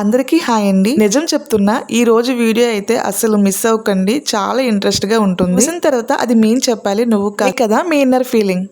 అందరికీ హాయ్ అండి. నిజం చెప్తున్నా ఈ రోజు వీడియో అయితే అసలు మిస్ అవ్వకండి. చాలా ఇంట్రెస్ట్గా ఉంటుంది. చూసిన తర్వాత అది మేము చెప్పాలి నువ్వు కాదు. కదా మీ ఇన్నర్ ఫీలింగ్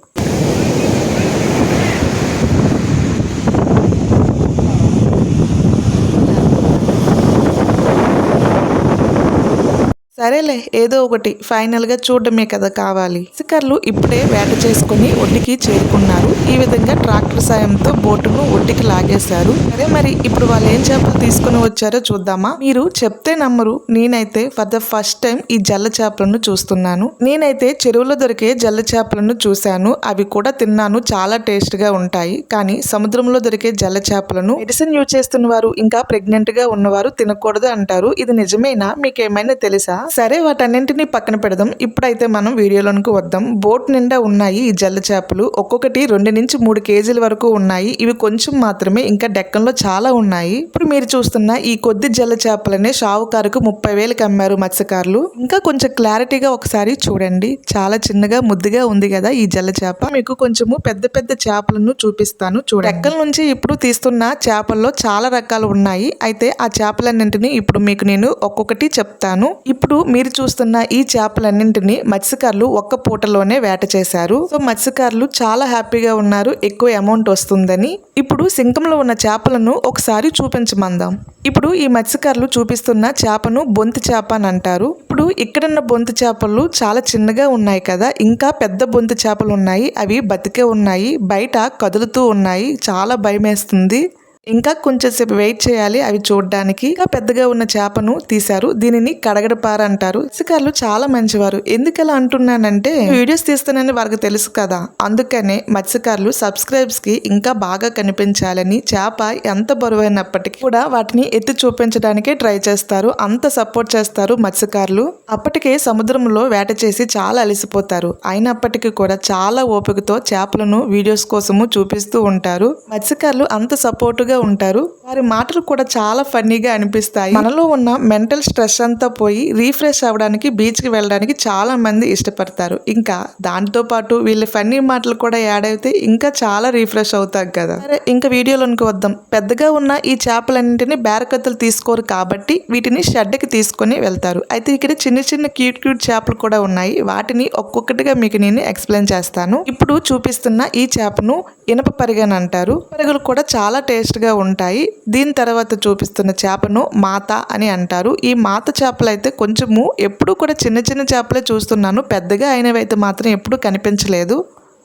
సరేలే ఏదో ఒకటి. ఫైనల్గా చూడడమే కదా కావాలి. ఇసుకర్లు ఇప్పుడే వేట చేసుకుని ఒడ్డుకి చేరుకున్నారు. ఈ విధంగా ట్రాక్టర్ సాయంతో బోటును ఒడ్డుకి లాగేశారు. సరే మరి ఇప్పుడు వాళ్ళు ఏం చేపలు తీసుకుని వచ్చారో చూద్దామా? మీరు చెప్తే నమ్మరు. నేనైతే ఫర్ ద ఫస్ట్ టైం ఈ జల్ల చేపలను చూస్తున్నాను. నేనైతే చెరువులో దొరికే జల్ల చేపలను చూశాను. అవి కూడా తిన్నాను. చాలా టేస్ట్గా ఉంటాయి. కానీ సముద్రంలో దొరికే జల్ల చేపలను మెడిసిన్ యూజ్ చేస్తున్న వారు ఇంకా ప్రెగ్నెంట్గా ఉన్నవారు తినకూడదు అంటారు. ఇది నిజమేనా? మీకేమైనా తెలుసా? సరే వాటన్నింటినీ పక్కన పెడదాం. ఇప్పుడైతే మనం వీడియోలోనికి వద్దాం. బోట్ నిండా ఉన్నాయి ఈ జల్ల చేపలు. ఒక్కొక్కటి రెండు నుంచి మూడు కేజీల వరకు ఉన్నాయి. ఇవి కొంచెం మాత్రమే ఇంకా డెక్కంలో చాలా ఉన్నాయి. ఇప్పుడు మీరు చూస్తున్న ఈ కొద్ది జల్ల చేపలనే షావుకారుకు ముప్పై వేలకు అమ్మారు మత్స్యకారులు. ఇంకా కొంచెం క్లారిటీగా ఒకసారి చూడండి. చాలా చిన్నగా ముద్దుగా ఉంది కదా ఈ జల్ల చేప. మీకు కొంచెము పెద్ద పెద్ద చేపలను చూపిస్తాను చూడండి. డెక్కల నుంచి ఇప్పుడు తీస్తున్న చేపల్లో చాలా రకాలు ఉన్నాయి. అయితే ఆ చేపలన్నింటినీ ఇప్పుడు మీకు నేను ఒక్కొక్కటి చెప్తాను. ఇప్పుడు మీరు చూస్తున్న ఈ చేపలన్నింటినీ మత్స్యకారులు ఒక్క పూటలోనే వేట చేశారు. సో మత్స్యకారులు చాలా హ్యాపీగా ఉన్నారు. ఎక్కువ అమౌంట్ వస్తుందని. ఇప్పుడు సింకంలో ఉన్న చేపలను ఒకసారి చూపించమందాం. ఇప్పుడు ఈ మత్స్యకారులు చూపిస్తున్న చేపను బొంతి చేప అని అంటారు. ఇప్పుడు ఇక్కడున్న బొంతి చేపలు చాలా చిన్నగా ఉన్నాయి కదా. ఇంకా పెద్ద బొంతి చేపలు ఉన్నాయి. అవి బతికే ఉన్నాయి. బయట కదులుతూ ఉన్నాయి. చాలా భయమేస్తుంది. ఇంకా కొంచెంసేపు వెయిట్ చేయాలి. అవి చూడడానికి ఇంకా పెద్దగా ఉన్న చేపను తీశారు. దీనిని కడగడపార అంటారు. మత్స్యకారులు చాలా మంచివారు. ఎందుకు అలా అంటున్నానంటే వీడియోస్ తీస్తానని వారికి తెలుసు కదా. అందుకనే మత్స్యకారులు సబ్స్క్రైబ్స్కి ఇంకా బాగా కనిపించాలని చేప ఎంత బరువైనప్పటికీ కూడా వాటిని ఎత్తి చూపించడానికే ట్రై చేస్తారు. అంత సపోర్ట్ చేస్తారు మత్స్యకారులు. అప్పటికే సముద్రంలో వేట చేసి చాలా అలసిపోతారు. అయినప్పటికీ కూడా చాలా ఓపికతో చేపలను వీడియోస్ కోసము చూపిస్తూ ఉంటారు. మత్స్యకారులు అంత సపోర్టుగా ఉంటారు. వారి మాటలు కూడా చాలా ఫన్నీగా అనిపిస్తాయి. మనలో ఉన్న మెంటల్ స్ట్రెస్ అంతా పోయి రీఫ్రెష్ అవ్వడానికి బీచ్కి వెళ్ళడానికి చాలా మంది ఇష్టపడతారు. ఇంకా దాంతో పాటు వీళ్ళ ఫన్నీ మాటలు కూడా యాడ్ అయితే ఇంకా చాలా రీఫ్రెష్ అవుతారు కదా. సరే ఇంకా వీడియోలోనికి వద్దాం. పెద్దగా ఉన్న ఈ చేపలన్నింటినీ బేరకత్తులు తీసుకోరు కాబట్టి వీటిని షెడ్కి తీసుకొని వెళ్తారు. అయితే ఇక్కడ చిన్న చిన్న క్యూట్ క్యూట్ చేపలు కూడా ఉన్నాయి. వాటిని ఒక్కొక్కటిగా మీకు నేను ఎక్స్ప్లెయిన్ చేస్తాను. ఇప్పుడు చూపిస్తున్న ఈ చేపను ఇనప పరిగని అంటారు. పరిగలు కూడా చాలా టేస్ట్ పెద్దగా ఉంటాయి. దీని తర్వాత చూపిస్తున్న చేపను మాత అని అంటారు. ఈ మాత చేపలు అయితే కొంచెము ఎప్పుడు కూడా చిన్న చిన్న చేపలే చూస్తున్నాను. పెద్దగా అయినవి అయితే మాత్రం ఎప్పుడు కనిపించలేదు.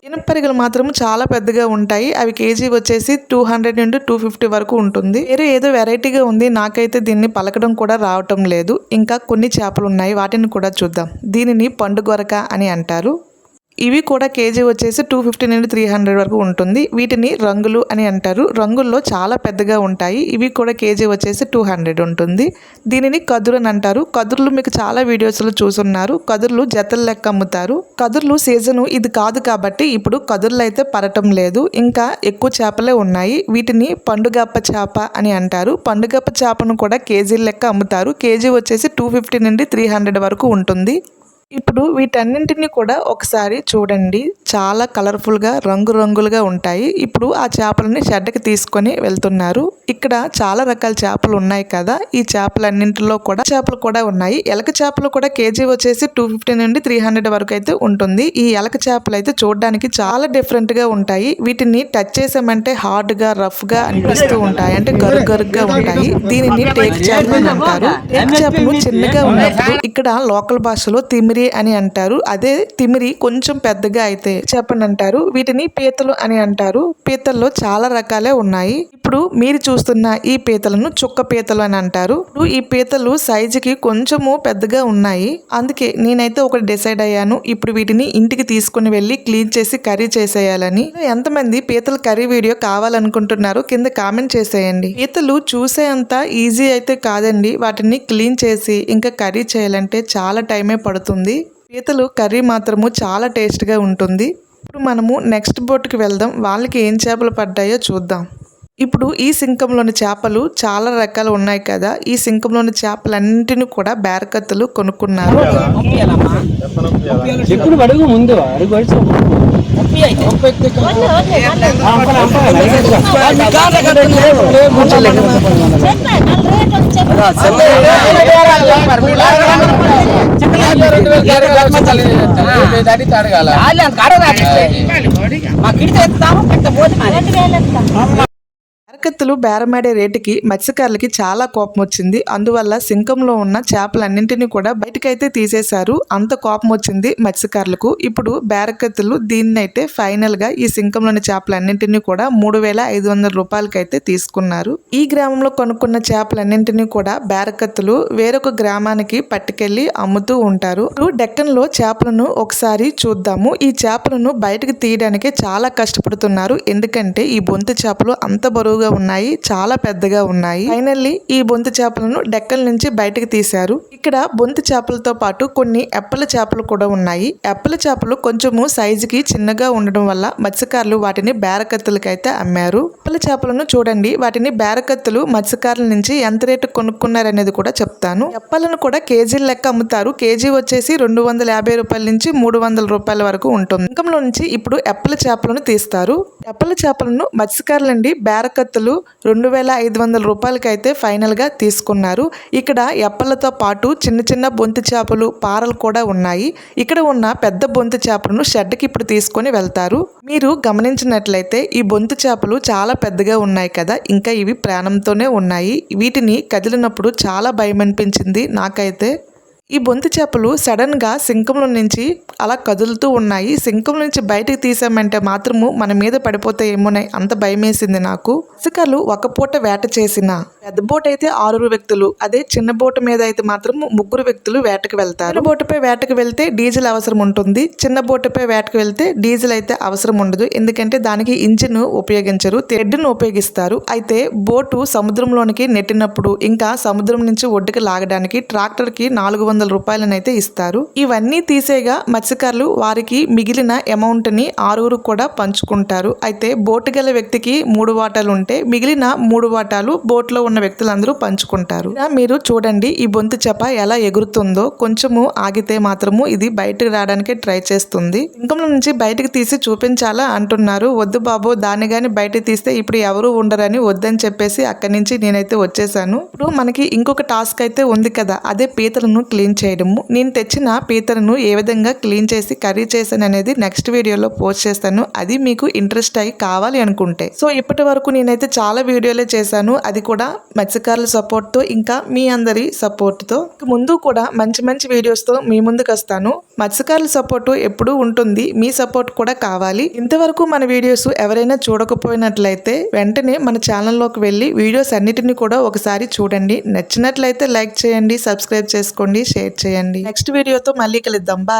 ఇనుపరిగలు మాత్రం చాలా పెద్దగా ఉంటాయి. అవి కేజీ వచ్చేసి టూ హండ్రెడ్ నుండి టూ ఫిఫ్టీ వరకు ఉంటుంది. వేరే ఏదో వెరైటీగా ఉంది. నాకైతే దీన్ని పలకడం కూడా రావటం లేదు. ఇంకా కొన్ని చేపలు ఉన్నాయి. వాటిని కూడా చూద్దాం. దీనిని పండుగొరక అని అంటారు. ఇవి కూడా కేజీ వచ్చేసి టూ ఫిఫ్టీ నుండి త్రీ హండ్రెడ్ వరకు ఉంటుంది. వీటిని రంగులు అని అంటారు. రంగుల్లో చాలా పెద్దగా ఉంటాయి. ఇవి కూడా కేజీ వచ్చేసి టూ హండ్రెడ్ ఉంటుంది. దీనిని కదురు అని అంటారు. కదుర్లు మీకు చాలా వీడియోస్లో చూసున్నారు. కదుర్లు జతల లెక్క అమ్ముతారు. కదుర్లు సీజను ఇది కాదు కాబట్టి ఇప్పుడు కదుర్లు అయితే పడటం లేదు. ఇంకా ఎక్కువ చేపలే ఉన్నాయి. వీటిని పండుగప్ప చేప అని అంటారు. పండుగప్ప చేపను కూడా కేజీ లెక్క అమ్ముతారు. కేజీ వచ్చేసి టూ ఫిఫ్టీ నుండి త్రీ హండ్రెడ్ వరకు ఉంటుంది. ఇప్పుడు వీటన్నింటినీ కూడా ఒకసారి చూడండి. చాలా కలర్ఫుల్గా రంగురంగులుగా ఉంటాయి. ఇప్పుడు ఆ చేపలని షెడ్కి తీసుకొని వెళ్తున్నారు. ఇక్కడ చాలా రకాల చేపలు ఉన్నాయి కదా. ఈ చేపలన్నింటిలో కూడా చేపలు కూడా ఉన్నాయి. ఎలక చేపలు కూడా కేజీ వచ్చేసి టూ ఫిఫ్టీ నుండి త్రీ హండ్రెడ్ వరకు అయితే ఉంటుంది. ఈ ఎలక చేపలు అయితే చూడడానికి చాలా డిఫరెంట్గా ఉంటాయి. వీటిని టచ్ చేసామంటే హార్డ్గా రఫ్గా అనిపిస్తూ ఉంటాయి. అంటే గరు గరుగ్గా ఉంటాయి. దీనిని టేక్ చేపలు అని అంటారు. టేక్ చేపలు చిన్నగా ఉన్నప్పుడు ఇక్కడ లోకల్ భాషలో తిమిరి అని అంటారు. అదే తిమిరి కొంచెం పెద్దగా అయితే చేపని అంటారు. వీటిని పీతలు అని అంటారు. పీతల్లో చాలా రకాలే ఉన్నాయి. ఇప్పుడు మీరు చూస్తున్న ఈ పీతలను చుక్క పీతలు అని అంటారు. ఈ పీతలు సైజుకి కొంచెము పెద్దగా ఉన్నాయి. అందుకే నేనైతే ఒకటి డిసైడ్ అయ్యాను. ఇప్పుడు వీటిని ఇంటికి తీసుకుని వెళ్ళి క్లీన్ చేసి కర్రీ చేసేయాలని. ఎంతమంది పీతల కర్రీ వీడియో కావాలనుకుంటున్నారో కింద కామెంట్ చేసేయండి. పీతలు చూసే అంత ఈజీ అయితే కాదండి. వాటిని క్లీన్ చేసి ఇంకా కర్రీ చేయాలంటే చాలా టైమే పడుతుంది. పీతలు కర్రీ మాత్రము చాలా టేస్ట్గా ఉంటుంది. ఇప్పుడు మనము నెక్స్ట్ బోట్కి వెళ్దాం. వాళ్ళకి ఏం చేపలు పడ్డాయో చూద్దాం. ఇప్పుడు ఈ సింకంలోని చేపలు చాలా రకాలు ఉన్నాయి కదా ఈ సింకంలోని చేపలన్నింటినీ కూడా బేరకత్తులు కొనుక్కున్నారు చెప్పుడు అడుగు ముందు అడుగు పడిచి అరకత్తులు బేరమాడే రేటుకి మత్స్యకారులకి చాలా కోపం వచ్చింది అందువల్ల సింకంలో ఉన్న చేపలన్నింటినీ కూడా బయటకైతే తీసేశారు. అంత కోపం వచ్చింది మత్స్యకారులకు. ఇప్పుడు బేరకత్తులు దీన్నైతే ఫైనల్గా ఈ సింకంలోని చేపలన్నింటినీ కూడా మూడు వేల ఐదు వందల రూపాయలకైతే తీసుకున్నారు. ఈ గ్రామంలో కొనుక్కున్న చేపలన్నింటినీ కూడా బేరకత్తులు వేరొక గ్రామానికి పట్టుకెళ్ళి అమ్ముతూ ఉంటారు. డెక్కన్లో చేపలను ఒకసారి చూద్దాము. ఈ చేపలను బయటకు తీయడానికి చాలా కష్టపడుతున్నారు. ఎందుకంటే ఈ బొంతు చేపలు అంత బరువుగా ఉన్నాయి చాలా పెద్దగా ఉన్నాయి. ఫైనల్లీ ఈ బొంతి చేపలను డెక్కల నుంచి బయటకు తీశారు. ఇక్కడ బొంతి చేపలతో పాటు కొన్ని ఎప్పల చేపలు కూడా ఉన్నాయి. ఎప్పల చేపలు కొంచెము సైజుకి చిన్నగా ఉండడం వల్ల మత్స్యకారులు వాటిని బేరకత్తులకైతే అమ్మారు. ఎప్పల చేపలను చూడండి వాటిని బేరకత్తులు మత్స్యకారుల నుంచి ఎంత రేటు కొనుక్కున్నారనేది కూడా చెప్తాను. ఎప్పలను కూడా కేజీల లెక్క అమ్ముతారు. కేజీ వచ్చేసి రెండు వందల యాభై రూపాయల నుంచి మూడు వందల రూపాయల వరకు ఉంటుంది. ఇంకంలో నుంచి ఇప్పుడు ఎప్పల చేపలను తీస్తారు. ఎప్పల చేపలను మత్స్యకారులండి బేరకత్తులు రెండు వేల ఐదు వందల రూపాయలకైతే ఫైనల్గా తీసుకున్నారు. ఇక్కడ ఎప్పలతో పాటు చిన్న చిన్న బొంతి చేపలు పారలు కూడా ఉన్నాయి. ఇక్కడ ఉన్న పెద్ద బొంతి చేపలను షెడ్కి ఇప్పుడు తీసుకొని వెళ్తారు. మీరు గమనించినట్లయితే ఈ బొంతి చేపలు చాలా పెద్దగా ఉన్నాయి కదా ఇంకా ఇవి ప్రాణంతోనే ఉన్నాయి. వీటిని కదిలినప్పుడు చాలా భయం అనిపించింది నాకైతే. ఈ బొంతి చేపలు సడన్గా సింకంలో నుంచి అలా కదులుతూ ఉన్నాయి. సింకం నుంచి బయటికి తీసామంటే మాత్రము మన మీద పడిపోతాయేమోనే అంత భయమేసింది నాకు. ఇసుకలు ఒక పూట వేట చేసిన పెద్ద బోట్ అయితే ఆరుగురు వ్యక్తులు అదే చిన్న బోట్ మీద అయితే మాత్రం ముగ్గురు వ్యక్తులు వేటకు వెళ్తారు. చిన్న బోటుపై వేటకు వెళ్తే డీజిల్ అవసరం ఉంటుంది. చిన్న బోటుపై వేటకు వెళ్తే డీజిల్ అయితే అవసరం ఉండదు. ఎందుకంటే దానికి ఇంజిన్ ఉపయోగించరు థ్రెడ్ను ఉపయోగిస్తారు. అయితే బోటు సముద్రంలోనికి నెట్టినప్పుడు ఇంకా సముద్రం నుంచి ఒడ్డుకి లాగడానికి ట్రాక్టర్కి నాలుగు వందల వందల రూపాయలనైతే ఇస్తారు. ఇవన్నీ తీసేగా మత్స్యకారులు వారికి మిగిలిన అమౌంట్ని ఆరుగురు కూడా పంచుకుంటారు. అయితే బోటు గల వ్యక్తికి మూడు వాటాలు ఉంటే మిగిలిన మూడు వాటాలు బోట్లో ఉన్న వ్యక్తులందరూ పంచుకుంటారు. మీరు చూడండి ఈ బొంతు చేప ఎలా ఎగురుతుందో. కొంచెము ఆగితే మాత్రము ఇది బయటకు రావడానికి ట్రై చేస్తుంది. ఇంకంలో నుంచి బయటకు తీసి చూపించాలా అంటున్నారు. వద్దు బాబు దాన్ని గాని బయటకు తీస్తే ఇప్పుడు ఎవరు ఉండరని వద్దని చెప్పేసి అక్కడి నుంచి నేనైతే వచ్చేసాను. ఇప్పుడు మనకి ఇంకొక టాస్క్ అయితే ఉంది కదా అదే పీతలను క్లీన్ క్లీన్ చేయడము. నేను తెచ్చిన పీతలను ఏ విధంగా క్లీన్ చేసి కర్రీ చేశాను అనేది నెక్స్ట్ వీడియోలో పోస్ట్ చేస్తాను. అది మీకు ఇంట్రెస్ట్ అయ్యి కావాలి అనుకుంటే. సో ఇప్పటి వరకు నేనైతే చాలా వీడియోలే చేశాను. అది కూడా మత్స్యకారుల సపోర్ట్తో ఇంకా మీ అందరి సపోర్ట్తో. ముందు కూడా మంచి మంచి వీడియోస్తో మీ ముందుకు వస్తాను. మత్స్యకారుల సపోర్ట్ ఎప్పుడూ ఉంటుంది. మీ సపోర్ట్ కూడా కావాలి. ఇంతవరకు మన వీడియోస్ ఎవరైనా చూడకపోయినట్లయితే వెంటనే మన ఛానల్లోకి వెళ్ళి వీడియోస్ అన్నిటిని కూడా ఒకసారి చూడండి. నచ్చినట్లయితే లైక్ చేయండి సబ్స్క్రైబ్ చేసుకోండి షేర్ చేయండి. నెక్స్ట్ వీడియోతో మళ్ళీ కలుద్దాం. బాయ్.